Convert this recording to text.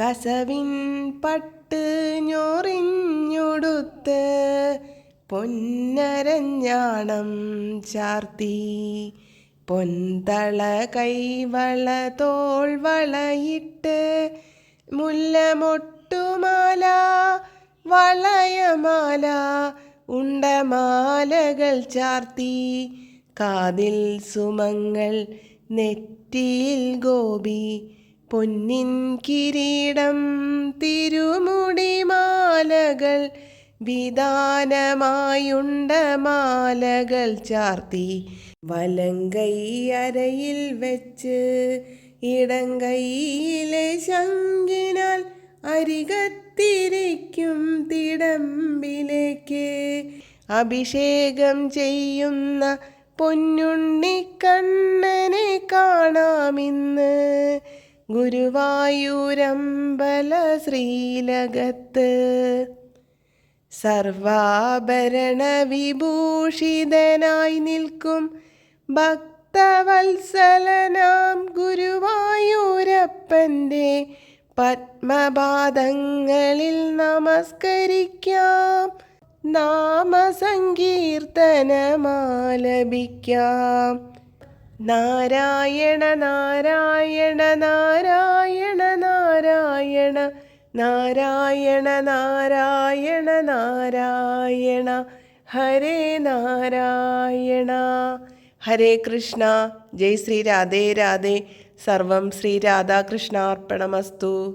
കസവിൻ പട്ട് ഞൊറിഞ്ഞൊടുത്ത് പൊന്നരഞ്ഞാണം ചാർത്തി. പൊന്തള കൈവള തോൾവളയിട്ട് മുല്ലമൊട്ടുമാല വളയമാല ഉണ്ടമാലകൾ ചാർത്തി. കാതിൽ സുമങ്ങൾ നെറ്റിയിൽ ഗോപി പൊന്നിൻ കിരീടം തിരുമുടി മാലകൾ വിധാനമായുണ്ട മാലകൾ ചാർത്തി വലങ്കൈ അരയിൽ വെച്ച് ഇടങ്കൈയിലെ ശങ്കിനാൽ അരികത്തിരിക്കും തിടമ്പിലേക്ക്. അഭിഷേകം ചെയ്യുന്ന പൊന്നുണ്ണിക്കണ്ണനെ കാണാമിന്ന് ഗുരുവായൂരമ്പല ശ്രീലകത്ത് സർവാഭരണ വിഭൂഷിതനായി നിൽക്കും ഭക്തവത്സലനാം ഗുരുവായൂരപ്പന്റെ പത്മപാദങ്ങളിൽ നമസ്കരിക്കാം. നാമസങ്കീർത്തനമാലപിക്കാം. നാരായണ നാരായണ നാരായണ നാരായണ നാരായണ നാരായണ നാരായണ ഹരേ നാരായണ. ഹരേ കൃഷ്ണ. ജയ് ശ്രീ രാധേ രാധേ. സർവം ശ്രീ രാധാകൃഷ്ണാർപ്പണമസ്തു.